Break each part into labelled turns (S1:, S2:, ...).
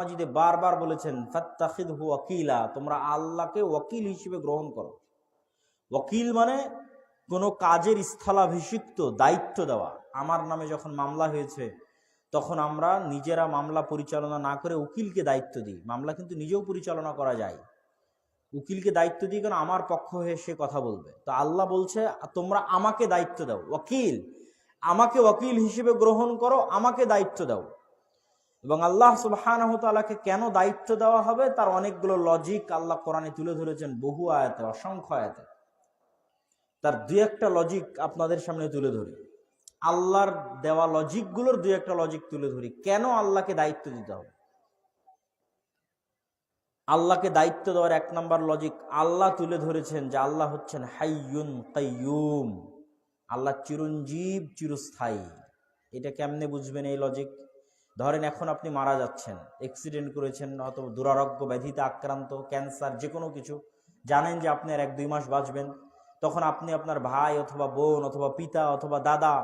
S1: মাজিদে বারবার বলেছেন ফাত্তাখিদ হু ওয়াকিলা তোমরা আল্লাহকে ওয়াকিল হিসেবে গ্রহণ করো। ওয়াকিল মানে কোনো কাজের স্থলাভিষিক্ত, দায়িত্ব দেওয়া। আমার নামে যখন মামলা হয়েছে, তখন আমরা নিজেরা মামলা পরিচালনা না করে উকিলকে দায়িত্ব দিই। মামলা কিন্তু নিজেও পরিচালনা করা যায়। উকিলকে দায়িত্ব দিই কারণ আমার পক্ষ হয়ে সে কথা বলবে। তো আল্লাহ বলছে, তোমরা আমাকে দায়িত্ব দাও, ওয়াকিল। আমাকে ওয়াকিল হিসেবে গ্রহণ করো, আমাকে দায়িত্ব দাও। এবং আল্লাহ সুবাহানহতালাকে কেন দায়িত্ব দেওয়া হবে? তার অনেকগুলো লজিক আল্লাহ কোরআনে তুলে ধরেছেন বহু আয়াতে, অসংখ্য আয়াতে। তার দুই একটা লজিক আপনাদের সামনে তুলে ধরি। আল্লাহর দেওয়া লজিকগুলোর দুই একটা লজিক তুলে ধরি। কেন আল্লাহকে দায়িত্ব দিতে হবে? আল্লাহকে দায়িত্ব দেওয়ার এক নম্বর লজিক আল্লাহ তুলে ধরেছেন যে আল্লাহ হচ্ছেন হাইয়ুন কাইয়ুম। আল্লাহ চিরঞ্জীব, চিরস্থায়ী। এটা কেমনে বুঝবেন এই লজিক ধরেন এখন আপনি মারা যাচ্ছেন অ্যাক্সিডেন্ট করেছেন অথবা দুরারোগ্য ব্যাধিতে আক্রান্ত ক্যান্সার যে কোনো কিছু, জানেন যে আপনি আর এক দুই মাস বাঁচবেন। তখন আপনি আপনার ভাই অথবা বোন অথবা পিতা অথবা দাদা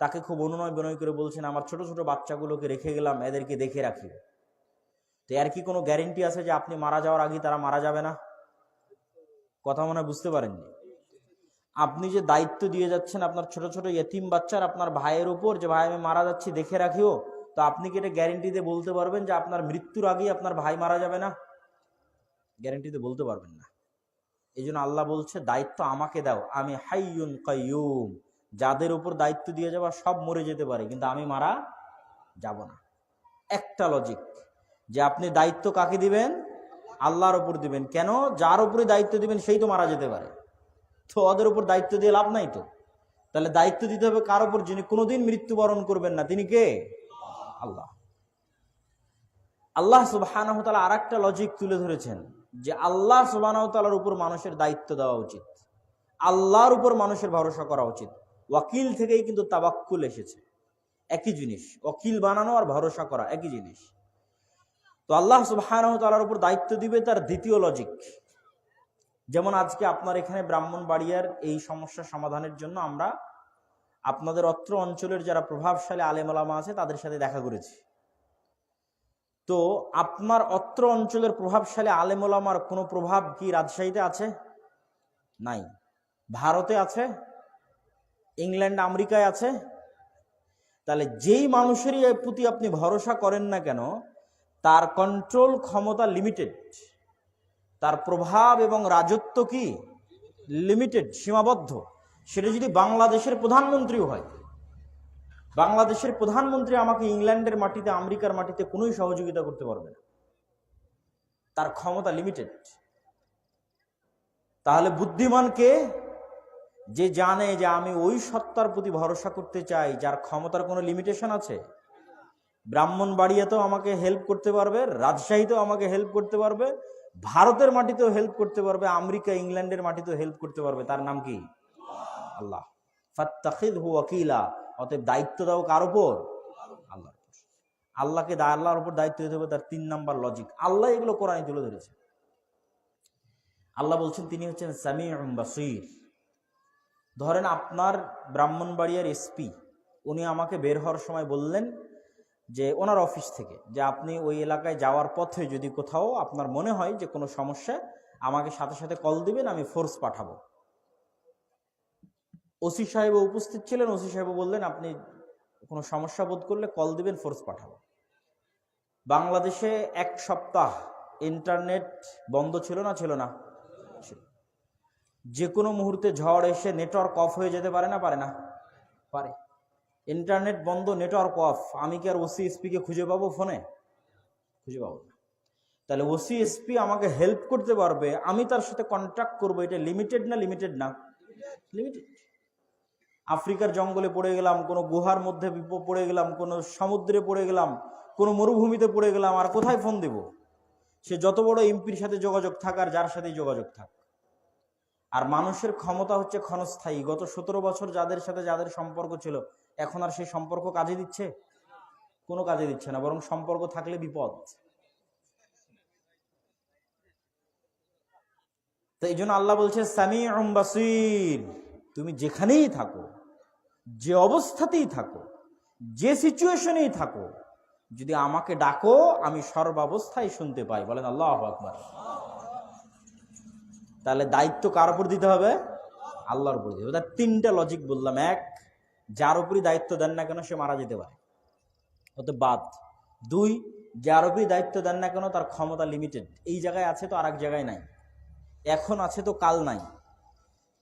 S1: তাকে খুব অনুনয় বিনয় করে বলছেন, আমার ছোট ছোট বাচ্চাগুলোকে রেখে গেলাম, এদেরকে দেখে রাখি। তো এর কি কোনো গ্যারেন্টি আছে যে আপনি মারা যাওয়ার আগে তারা মারা যাবে না? কথা মনে বুঝতে পারেননি? আপনি যে দায়িত্ব দিয়ে যাচ্ছেন আপনার ছোট ছোট ইয়েতিম বাচ্চার, আপনার ভাইয়ের উপর যে, ভাই, আমি মারা যাচ্ছি, দেখে রাখিও। তো আপনি কি এটা গ্যারেন্টি দিয়ে বলতে পারবেন যে আপনার মৃত্যুর আগেই আপনার ভাই মারা যাবে না? গ্যারেন্টি দিয়ে বলতে পারবেন না। এই জন্য আল্লাহ বলছে, দায়িত্ব আমাকে দাও। আমি হাইয়ুন কাইয়ুম। যাদের উপর দায়িত্ব দিয়ে যাবা সব মরে যেতে পারে, কিন্তু আমি মারা যাব না। একটা লজিক যে আপনি দায়িত্ব কাকে দিবেন? আল্লাহর উপর দিবেন। কেন? যার উপরে দায়িত্ব দিবেন, সেই তো মারা যেতে পারে। তো ওদের উপর দায়িত্ব দিয়ে লাভ নাই তো। তাহলে দায়িত্ব দিতে হবে কার উপর? যিনি কোনোদিন মৃত্যুবরণ করবেন না। তিনি কে? আল্লাহ আল্লাহ সুবাহ আর একটা লজিক তুলে ধরেছেন যে আল্লাহ সুবাহতালার উপর মানুষের দায়িত্ব দেওয়া উচিত। আল্লাহর উপর মানুষের ভরসা করা উচিত। ওয়াকিল থেকেই কিন্তু তাবাক্কুল এসেছে। একই জিনিস ওকিল বানানো আর ভরসা করা একই জিনিস। তো আল্লাহ সুবাহতালার উপর দায়িত্ব দিবে তার দ্বিতীয় লজিক যেমন আজকে আপনার এখানে ব্রাহ্মণবাড়িয়ার এই সমস্যা সমাধানের জন্য আমরা আপনাদের অত্র অঞ্চলের যারা প্রভাবশালী আলেমলামা আছে, তাদের সাথে দেখা করেছি। তো আপনার অত্র অঞ্চলের প্রভাবশালী আলেমলামার কোনো প্রভাব কি রাজশাহীতে আছে? নাই। ভারতে আছে? ইংল্যান্ড, আমেরিকায় আছে? তাহলে যেই মানুষেরই প্রতি আপনি ভরসা করেন না কেন, তার কন্ট্রোল ক্ষমতা লিমিটেড তার প্রভাব এবং রাজত্ব কি? লিমিটেড সীমাবদ্ধ। সেটা যদি বাংলাদেশের প্রধানমন্ত্রীও হয়, বাংলাদেশের প্রধানমন্ত্রী আমাকে ইংল্যান্ডের মাটিতে, আমেরিকার মাটিতে কোনোই সহযোগিতা করতে পারবে না। তার ক্ষমতা লিমিটেড তাহলে বুদ্ধিমানকে যে জানে যে আমি ওই সত্তার প্রতি ভরসা করতে চাই, যার ক্ষমতার কোনো লিমিটেশন আছে। ব্রাহ্মণবাড়িয়াতেও আমাকে হেল্প করতে পারবে, রাজশাহীতেও আমাকে হেল্প করতে পারবে, ভারতের মাটিতেও হেল্প করতে পারবে, আমেরিকা, ইংল্যান্ডের মাটিতেও হেল্প করতে পারবে। তার নাম কি? আল্লাহ। ফাত্তাখিদ হু ওয়াকিলা, অতএব দায়িত্ব দাও কার উপর? আল্লাহর উপর। আল্লাহকে আল্লাহর উপর দায়িত্ব দিতে হবে তার তিন নাম্বার লজিক আল্লাহ এগুলো কোরআনে তুলে ধরেছে। আল্লাহ বলছেন, তিনি হচ্ছেন সামি বাসির। ধরেন আপনার ব্রাহ্মণবাড়িয়ার এসপি উনি আমাকে বের হওয়ার সময় বললেন যে, ওনার অফিস থেকে যে, আপনি ওই এলাকায় যাওয়ার পথে যদি কোথাও আপনার মনে হয় যে কোনো সমস্যা আমাকে সাথে সাথে কল দিবেন, আমি ফোর্স পাঠাবো। ওসি সাহেব উপস্থিত ছিলেন, ওসি সাহেব বললেন, আপনি কোনো সমস্যা বোধ করলে কল দিবেন ফোর্স পাঠাবো। বাংলাদেশে এক সপ্তাহ ইন্টারনেট বন্ধ ছিল না ছিল না? যে কোনো মুহূর্তে ঝড় এসে নেটওয়ার্ক অফ হয়ে যেতে পারে না? পারে না। পারে। ইন্টারনেট বন্ধ নেটওয়ার্ক অফ আমি কি আর ওসি এসপিকে খুঁজে পাবো ফোনে খুঁজে পাবো না। তাহলে ওসি এসপি আমাকে হেল্প করতে পারবে, আমি তার সাথে কন্ট্যাক্ট করব, এটা লিমিটেড না লিমিটেড না? লিমিটেড আফ্রিকার জঙ্গলে পড়ে গেলাম, কোনো গুহার মধ্যে পড়ে গেলাম, কোনো সমুদ্রে পড়ে গেলাম, কোনো মরুভূমিতে পড়ে গেলাম, আর কোথায় ফোন দেব? সে যত বড় এমপির সাথে যোগাযোগ থাক আর যার সাথেই যোগাযোগ থাক। আর মানুষের ক্ষমতা হচ্ছে ক্ষণস্থায়ী। গত সতেরো বছর যাদের সাথে যাদের সম্পর্ক ছিল, এখন আর সেই সম্পর্ক কাজে দিচ্ছে? কোনো কাজে দিচ্ছে না, বরং সম্পর্ক থাকলে বিপদ। তো এই জন্য আল্লাহ বলছে সামি বাসির তুমি যেখানেই থাকো যে অবস্থাতেই থাকো, যে সিচুয়েশনেই থাকো, যদি আমাকে ডাকো, আমি সর্বাবস্থায় শুনতে পাই। বলেন আল্লাহ আকবার। তাহলে দায়িত্ব কার উপর দিতে হবে? আল্লাহর উপর দিতে হবে। তার তিনটা লজিক বললাম। এক, যার উপরই দায়িত্ব দেন না কেন সে মারা যেতে পারে। হতে বাদ। দুই, যার উপরই দায়িত্ব দেন না কেন তার ক্ষমতা লিমিটেড এই জায়গায় আছে তো আর এক জায়গায় নাই। এখন আছে তো কাল নাই।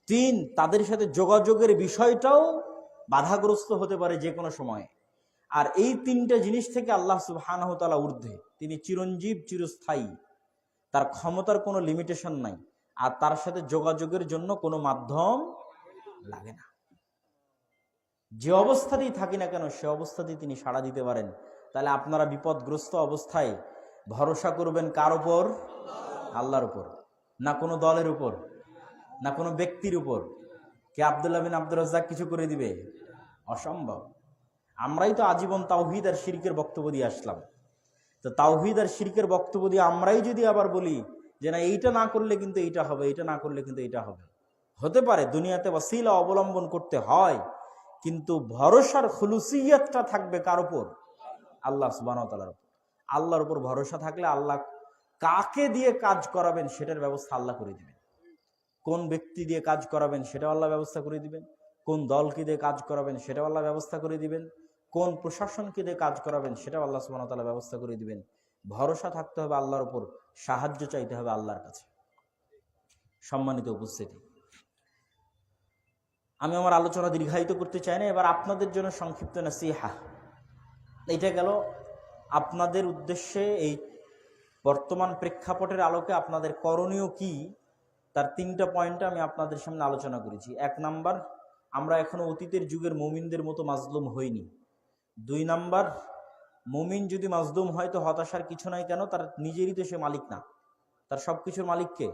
S1: তিন, তাদের সাথে যোগাযোগের বিষয়টাও বাধাগ্রস্ত হতে পারে যে কোনো সময়ে। আর এই তিনটা জিনিস থেকে আল্লাহ সুবহানাহু তাআলা ঊর্ধ্বে। তিনি চিরঞ্জীব, চিরস্থায়ী। তার ক্ষমতার কোনো লিমিটেশন নাই। আর তার সাথে যোগাযোগের জন্য কোনো মাধ্যম লাগে না। যে অবস্থাতেই থাকি না কেন, সে অবস্থাতেই তিনি সাড়া দিতে পারেন। তাহলে আপনারা বিপদগ্রস্ত অবস্থায় ভরসা করবেন কার উপর? আল্লাহর উপর। না কোনো দলের উপর। না কোনো ব্যক্তির উপর। কে আবদুল্লাহ বিন আব্দুল রাজ্জাক কিছু করে দিবে? অসম্ভব। আমরাই তো আজীবন তাওহিদ আর শিরকের বক্তব্য দিয়ে আসলাম। তো তাওহিদ আর শিরকের বক্তব্য দিয়ে আমরাই যদি আবার বলি যে না, এইটা না করলে কিন্তু এইটা হবে, এইটা না করলে কিন্তু এটা হবে। হতে পারে, দুনিয়াতে ওয়াসিলা অবলম্বন করতে হয়, কিন্তু ভরসার খুলুসিয়তটা থাকবে কার উপর? আল্লাহ সুবাহতালার উপর। আল্লাহর উপর ভরসা থাকলে আল্লাহ কাকে দিয়ে কাজ করাবেন সেটার ব্যবস্থা আল্লাহ করে দিবেন। কোন ব্যক্তি দিয়ে কাজ করাবেন সেটাও আল্লাহ ব্যবস্থা করে দিবেন। কোন দলকে দিয়ে কাজ করাবেন সেটাও আল্লাহ ব্যবস্থা করে দিবেন। কোন প্রশাসনকে দিয়ে কাজ করাবেন সেটাও আল্লাহ সুবাহতাল্লাহ ব্যবস্থা করে দিবেন। ভরসা থাকতে হবে আল্লাহর উপর, সাহায্য চাইতে হবে আল্লাহর কাছে। সম্মানিত উপস্থিতি। আমি আমার আলোচনা দীর্ঘায়িত করতে চাই না, এবার আপনাদের জন্য সংক্ষিপ্ত নাসিহা। এটা গেল আপনাদের উদ্দেশ্যে এই বর্তমান প্রেক্ষাপটের আলোকে আপনাদের করণীয় কি তার তিনটা পয়েন্টে আমি আপনাদের সামনে আলোচনা করেছি। এক নাম্বার, আমরা এখনও অতীতের যুগের মুমিনদের মতো মাজলুম হইনি। দুই নাম্বার, মুমিন যদি মাজলুম হয় তো হতাশার কিছু নাই কেন? তার নিজেরই তো সে মালিক না। তার সব কিছুর মালিককে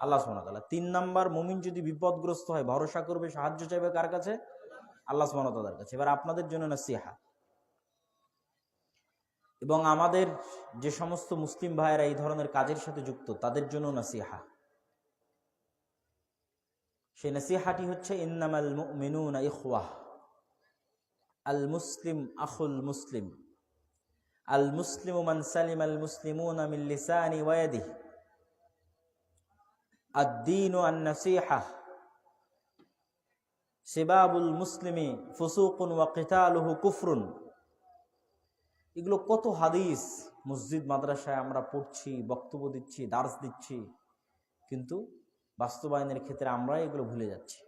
S1: আল্লাহ সুমতাল্লাহ তিন নাম্বার, মুমিন যদি বিপদগ্রস্ত হয়, ভরসা করবে, সাহায্য চাইবে কার কাছে? আল্লাহ সুমতালার কাছে। এবার আপনাদের জন্য না সিহা এবং আমাদের যে সমস্ত মুসলিম ভাইয়েরা এই ধরনের কাজের সাথে যুক্ত, তাদের জন্য নাসিহা। সেই নাসিহাটি হচ্ছে ইন্নামাল মুমিনুনা ইখওয়াহ আল মুসলিম আখুল মুসলিম আল মুসলিম মান সালিম আল মুসলিমুন মিন লিসানি ওয়া ইয়াদিহি الدين النصيحة سباب المسلم فسوق وقتاله كفر এগুলো কত হাদিস মসজিদ মাদ্রাসায় আমরা পড়ছি বক্তব্য দিচ্ছি দার্স দিচ্ছি কিন্তু বাস্তবায়নের ক্ষেত্রে আমরা এগুলো ভুলে যাচ্ছি।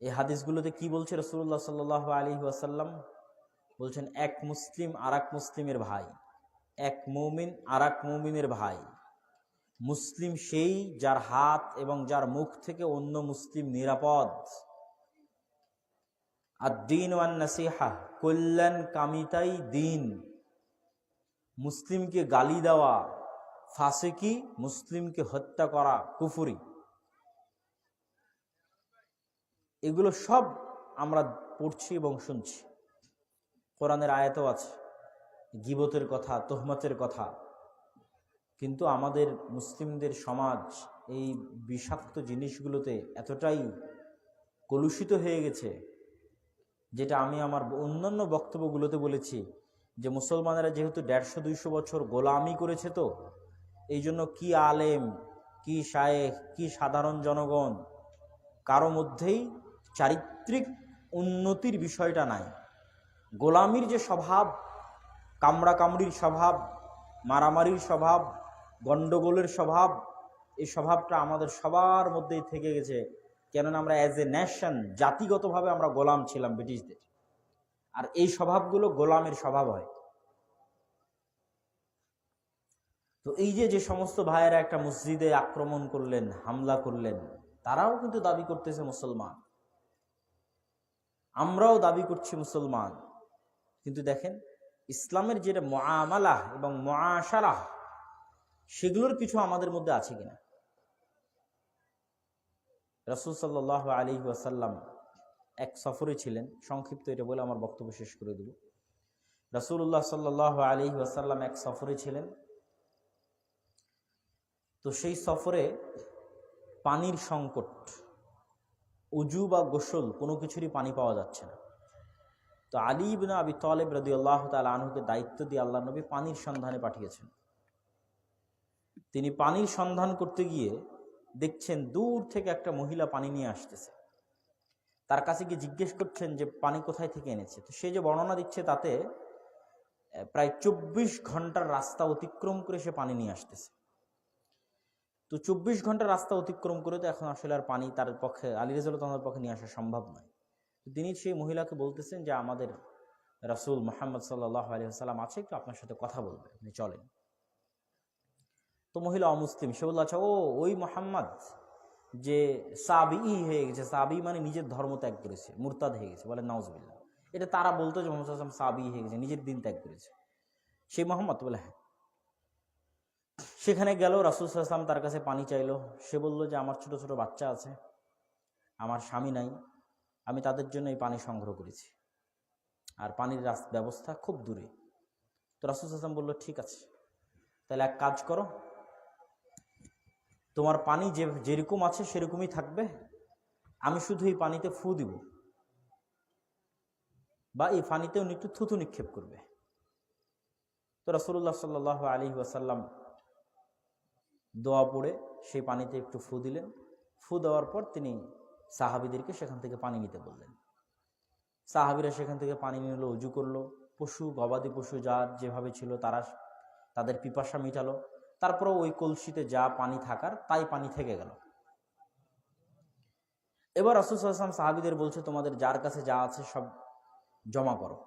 S1: এই হাদিসগুলোতে কি বলছে রসুল্লাহ সাল আলী ওয়াসাল্লাম? বলছেন, এক মুসলিম আর মুসলিমের ভাই, এক মৌমিন আর এক মৌমিনের ভাই। মুসলিম সেই যার হাত এবং যার মুখ থেকে অন্য মুসলিম নিরাপদ। আর দিন ওয়ান নাসিহা কল্যাণ কামিতাই দিন। মুসলিমকে গালি দেওয়া ফাসেকি মুসলিমকে হত্যা করা কুফুরি। এগুলো সব আমরা পড়ছি এবং শুনছি। কোরআনের আয়াতও আছে, গিবতের কথা, তোহমতের কথা। কিন্তু আমাদের মুসলিমদের সমাজ এই বিষাক্ত জিনিসগুলোতে এতটাই কলুষিত হয়ে গেছে, যেটা আমি আমার অন্যান্য বক্তব্যগুলোতে বলেছি যে মুসলমানেরা যেহেতু দেড়শো দুইশো বছর গোলামি করেছে তো এই জন্য কি আলেম, কি শায়েখ, কি সাধারণ জনগণ, কারও মধ্যেই চারিত্রিক উন্নতির বিষয়টা নাই। গোলামির যে স্বভাব কামড়া কামড়ির স্বভাব, মারামারির স্বভাব, গণ্ডগোলের স্বভাব, এই স্বভাবটা আমাদের সবার মধ্যেই থেকে গেছে। কেননা আমরা অ্যাজ এ ন্যাশন জাতিগতভাবে আমরা গোলাম ছিলাম ব্রিটিশদের। আর এই স্বভাবগুলো গোলামের স্বভাব হয়। তো এই যে যে সমস্ত ভাইয়েরা একটা মসজিদে আক্রমণ করলেন, হামলা করলেন, তারাও কিন্তু দাবি করতেছে মুসলমান। আমরাও দাবি করছি মুসলমান। কিন্তু দেখেন, ইসলামের যেটা মামালা এবং মাশারাহ সেগুলোর কিছু আমাদের মধ্যে আছে কিনা? রসুল সাল্লাহ আলী ওয়াসাল্লাম এক সফরে ছিলেন। সংক্ষিপ্ত এটা বলে আমার বক্তব্য শেষ করে দেব। রসুল্লাহ সাল্লাহ আলী ওয়াসাল্লাম এক সফরে ছিলেন। তো সেই সফরে পানির সংকট, উজু বা গোসল, কোনো কিছুরই পানি পাওয়া যাচ্ছে না। তো আলী ইবনে আবি তলেব রদি আল্লাহ তালা আনহুকে দায়িত্ব দিয়ে আল্লাহ নবী পানির সন্ধানে পাঠিয়েছেন। তিনি পানির সন্ধান করতে গিয়ে দেখছেন দূর থেকে একটা মহিলা পানি নিয়ে আসতেছে। তার কাছে গিয়ে জিজ্ঞেস করছেন যে, পানি কোথায় থেকে এনেছে? তো সে যে বর্ণনা দিচ্ছে তাতে প্রায় চব্বিশ ঘণ্টার রাস্তা অতিক্রম করে সে পানি নিয়ে আসতেছে। তো চব্বিশ ঘণ্টা রাস্তা অতিক্রম করে তো এখন আসলে আর পানি তার পক্ষে, আলী তোমাদের পক্ষে নিয়ে আসা সম্ভব নয়। তো তিনি সেই মহিলাকে বলতেছেন যে, আমাদের রাসূল মোহাম্মদ সাল্লাহ আলহিহাল্লাম আছে, একটু আপনার সাথে কথা বলবে, আপনি চলেন। তো মহিলা অমুসলিম, সে বলল আচ্ছা ও, ওই মোহাম্মদ যে সাবি হয়ে গেছে, সাবি মানে নিজের ধর্ম ত্যাগ করেছে, মুরতাদ হয়ে গেছে, বলে নওয়াজবিল্লা এটা তারা বলতো যে, মোহাম্মদ সাবি হয়ে গেছে, নিজের দিন ত্যাগ করেছে। সেই মোহাম্মদ বলে হ্যাঁ। সেখানে গেল, রাসুল সাল্লাম তার কাছে পানি চাইলো। সে বলল যে, আমার ছোট ছোট বাচ্চা আছে, আমার স্বামী নাই, আমি তাদের জন্য এই পানি সংগ্রহ করেছি। আর পানির ব্যবস্থা খুব দূরে। তো রাসুল সাল্লাম বলল, ঠিক আছে, তাহলে এক কাজ করো, তোমার পানি যে, যেরকম আছে সেরকমই থাকবে, আমি শুধু এই পানিতে ফু দিব। বা এই পানিতে উনি একটু থুতু নিক্ষেপ করবে। তো রসুল্লাহ সাল্লাহ আলী ওয়াসাল্লাম দোয়া পড়ে সেই পানিতে একটু ফু দিলেন। ফু দেওয়ার পর তিনি সাহাবিদেরকে সেখান থেকে পানি নিতে বললেন। সাহাবিরা সেখান থেকে পানি নিল, উজু করল। পশু, গবাদি পশু যার যেভাবে ছিল তারা তাদের পিপাসা মিটালো। তারপরেও ওই কলসিতে যা পানি থাকার, তাই পানি থেকে গেল। এবার রসুলাম সাহাবিদের বলছে, তোমাদের যার কাছে যা আছে সব জমা করো।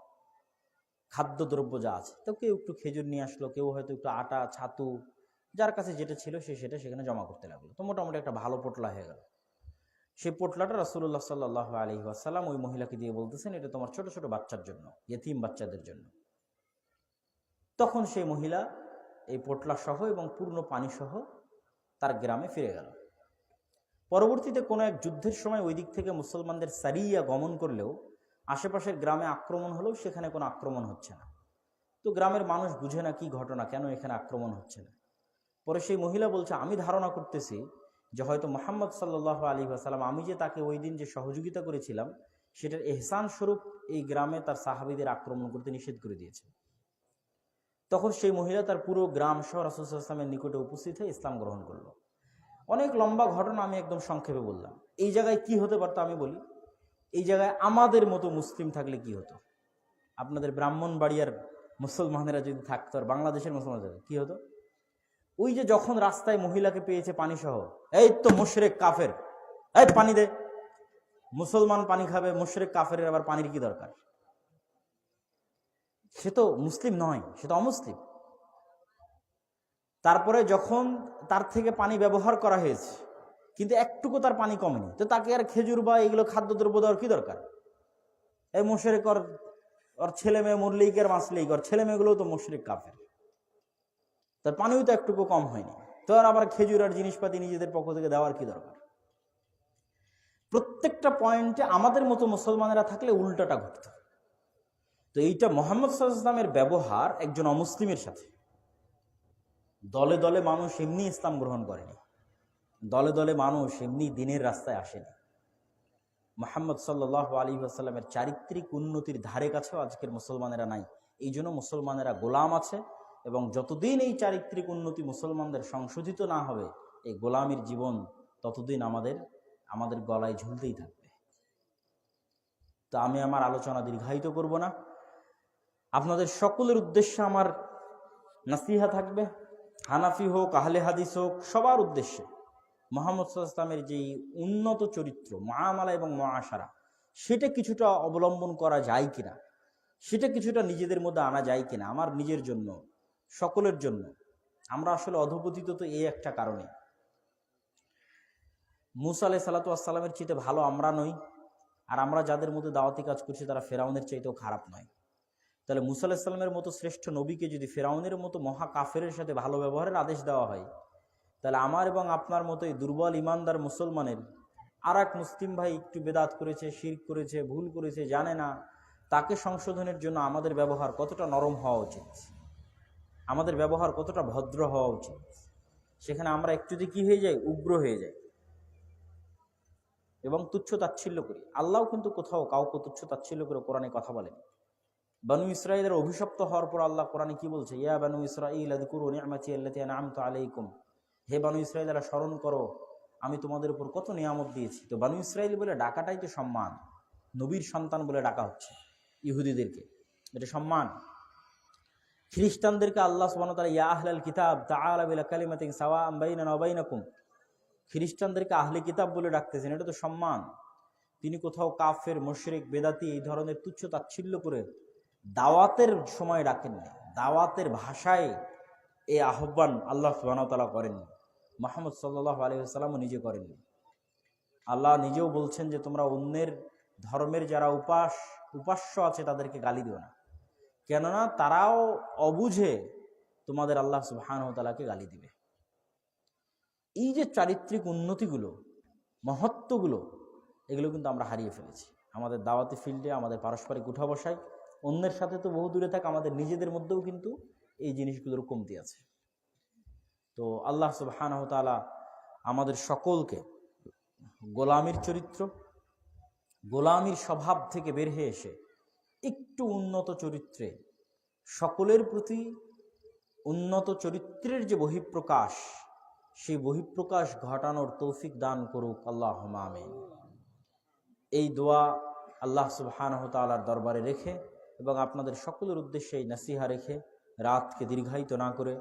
S1: খাদ্যদ্রব্য যা আছে। তো কেউ একটু খেজুর নিয়ে আসলো, কেউ হয়তো একটু আটা, ছাতু যার কাছে যেটা ছিল সে সেটা সেখানে জমা করতে লাগল। তো মোটামুটি একটা ভালো পোটলা হয়ে গেল। সেই পোটলাটা রাসুল্লাহ সাল্লাহ আলী আসাল্লাম ওই মহিলাকে দিয়ে বলতেছেন, এটা তোমার ছোট ছোট বাচ্চার জন্য, ইয়েতিম বাচ্চাদের জন্য। তখন সেই মহিলা এই পোটলা সহ এবং পূর্ণ পানি সহ তার গ্রামে ফিরে গেল। পরবর্তীতে কোনো এক যুদ্ধের সময় ওই দিক থেকে মুসলমানদের সারিয়া গমন করলেও আশেপাশের গ্রামে আক্রমণ হলেও সেখানে কোনো আক্রমণ হচ্ছে না। তো গ্রামের মানুষ বুঝে না কি ঘটনা, কেন এখানে আক্রমণ হচ্ছে না? পরে সেই মহিলা বলছে, আমি ধারণা করতেছি যে হয়তো মোহাম্মদ সাল্লাহ আলী আসালাম আমি যে তাকে ওই দিন যে সহযোগিতা করেছিলাম, সেটার এহসান স্বরূপ এই গ্রামে তার সাহাবিদের আক্রমণ করতে নিষেধ করে দিয়েছে। তখন সেই মহিলা তার পুরো গ্রাম সহ রাসুলামের নিকটে উপস্থিত হয়ে ইসলাম গ্রহণ করল। অনেক লম্বা ঘটনা আমি একদম সংক্ষেপে বললাম। এই জায়গায় কি হতে পারতো আমি বলি? এই জায়গায় আমাদের মতো মুসলিম থাকলে কি হতো? আপনাদের ব্রাহ্মণবাড়িয়ার মুসলমানেরা যদি থাকতো আর বাংলাদেশের মুসলমানরা কি হতো? ওই যে যখন রাস্তায় মহিলাকে পেয়েছে পানি সহ, এই তো মুশরেক কাফের। এই পানি দে। মুসলমান পানি খাবে, মুশরেক কাফের আবার পানির কি দরকার? সে তো মুসলিম নয়, সে তো অমুসলিম। তারপরে যখন তার থেকে পানি ব্যবহার করা হয়েছে, কিন্তু একটুকু তার পানি কমেনি, তো তাকে আর খেজুর বা এগুলো খাদ্যদ্রব্য দেওয়ার কি দরকার? এই মুশরেক ওর ছেলে মেয়ে মরলেই আর মাসলেই ওর ছেলে মেয়েগুলোও তো মুশরেক কাফের। তার পানিও তো একটুকু কম হয়নি। তো আর আবার খেজুর আর জিনিসপাতি নিজেদের পক্ষ থেকে দেওয়ার কি দরকার? প্রত্যেকটা পয়েন্টে আমাদের মতো মুসলমানেরা থাকলে উল্টাটা ঘটত। তো এইটা মোহাম্মদ সাল্লামের ব্যবহার একজন অমুসলিমের সাথে। দলে দলে মানুষ এমনি ইসলাম গ্রহণ করেনি। দলে দলে মানুষ এমনি দিনের রাস্তায় আসেনি। মোহাম্মদ সাল্লাহ আলী আসাল্লামের চারিত্রিক উন্নতির ধারে কাছেও আজকের মুসলমানেরা নাই। এই জন্য মুসলমানেরা গোলাম আছে এবং যতদিন এই চারিত্রিক উন্নতি মুসলমানদের সংশোধিত না হবে, এই গোলামীর জীবন ততদিন আমাদের আমাদের গলায় ঝুলতেই থাকবে। তো আমি আমার আলোচনা দীর্ঘায়িত করব না। আপনাদের সকলের উদ্দেশ্যে আমার নাসিহা থাকবে। হানাফি হোক, আহলে হাদিস হোক, সবার উদ্দেশ্যে মোহাম্মদ ইসলামের যেই উন্নত চরিত্র, মহামালা এবং মহাসারা সেটা কিছুটা অবলম্বন করা যায় কিনা? সেটা কিছুটা নিজেদের মধ্যে আনা যায় কিনা? আমার নিজের জন্য সকলের জন্য। আমরা আসলে অধপতিত তো এই একটা কারণে। মুসা আলাই সালাতু আসসালামের চাইতে ভালো আমরা নই, আর আমরা যাদের মধ্যে দাওয়াতি কাজ করছি তারা ফেরাউনের চাইতেও খারাপ নয়। তাহলে মুসা আলাহিসাল্লামের মতো শ্রেষ্ঠ নবীকে যদি ফেরাউনের মতো মহা কাফের সাথে ভালো ব্যবহারের আদেশ দেওয়া হয়, তাহলে আমার এবং আপনার মতো এই দুর্বল ইমানদার মুসলমানের আর এক মুসলিম ভাই একটু বেদাত করেছে শির করেছে, ভুল করেছে, জানে না, তাকে সংশোধনের জন্য আমাদের ব্যবহার কতটা নরম হওয়া উচিত? আমাদের ব্যবহার কতটা ভদ্র হওয়া উচিত? সেখানে আমরা একটু দিয়ে কী হয়ে যাই উগ্র হয়ে যাই এবং তুচ্ছ তাচ্ছিল্য করি। আল্লাহ কিন্তু কোথাও কাউকে তুচ্ছ তাচ্ছিল্য করে কোরআনে কথা বলেন। বানু ইসরায়েলের অভিশপ্ত হওয়ার পর আল্লাহ কোরআনে কি বলছে? ইয়া বানু আলাইকুম। হে বানু ইসরায়েলেরা স্মরণ করো, আমি তোমাদের উপর কত নিয়ামত দিয়েছি। তো বানু ইসরায়েল বলে ডাকাটাই তো সম্মান। নবীর সন্তান বলে ডাকা হচ্ছে ইহুদিদেরকে। এটা সম্মান। খ্রিস্টানদেরকে আল্লাহ আহলাল কিতাব তাআলা বিলা কালিমাতিন সাওয়াআম বাইনানা ওয়া বাইনাকুম। খ্রিস্টানদেরকে আহলে কিতাব বলে ডাকতেছেন, এটা তো সম্মান। তিনি কোথাও কাফের, মুশরিক, বেদাতি এই ধরনের তুচ্ছ তাচ্ছিল্য করে দাওয়াতের সময় ডাকেন নাই। দাওয়াতের ভাষায় এই আহ্বান আল্লাহ তাআলা করেননি মোহাম্মদ সাল্লাহ আলহিহাস্লামও নিজে করেননি আল্লাহ নিজেও বলছেন যে, তোমরা অন্যের ধর্মের যারা উপাস, উপাস্য আছে, তাদেরকে গালি দিও না। কেননা তারাও অবুঝে তোমাদের আল্লাহ সুবাহানতালাকে গালি দিবে। এই যে চারিত্রিক উন্নতিগুলো, মহত্বগুলো, এগুলো কিন্তু আমরা হারিয়ে ফেলেছি। আমাদের দাওয়াতি ফিল্ডে, আমাদের পারস্পরিক উঠা বসায় অন্যের সাথে তো বহু দূরে থাক, আমাদের নিজেদের মধ্যেও কিন্তু এই জিনিসগুলোর কমতি আছে। তো আল্লাহ সুবাহানহতালা আমাদের সকলকে গোলামির চরিত্র, গোলামির স্বভাব থেকে বের হয়ে এসে একটু উন্নত চরিত্রে, সকলের প্রতি উন্নত চরিত্রের যে বহিঃপ্রকাশ, সেই বহিঃপ্রকাশ ঘটানোর তৌফিক দান করুক আল্লাহ মামিন এই দোয়া আল্লাহ সুবাহানহতালার দরবারে রেখে এবং আপনাদের সকলের উদ্দেশ্যে এই নাসিহা রেখে রাতকে দীর্ঘায়িত না করে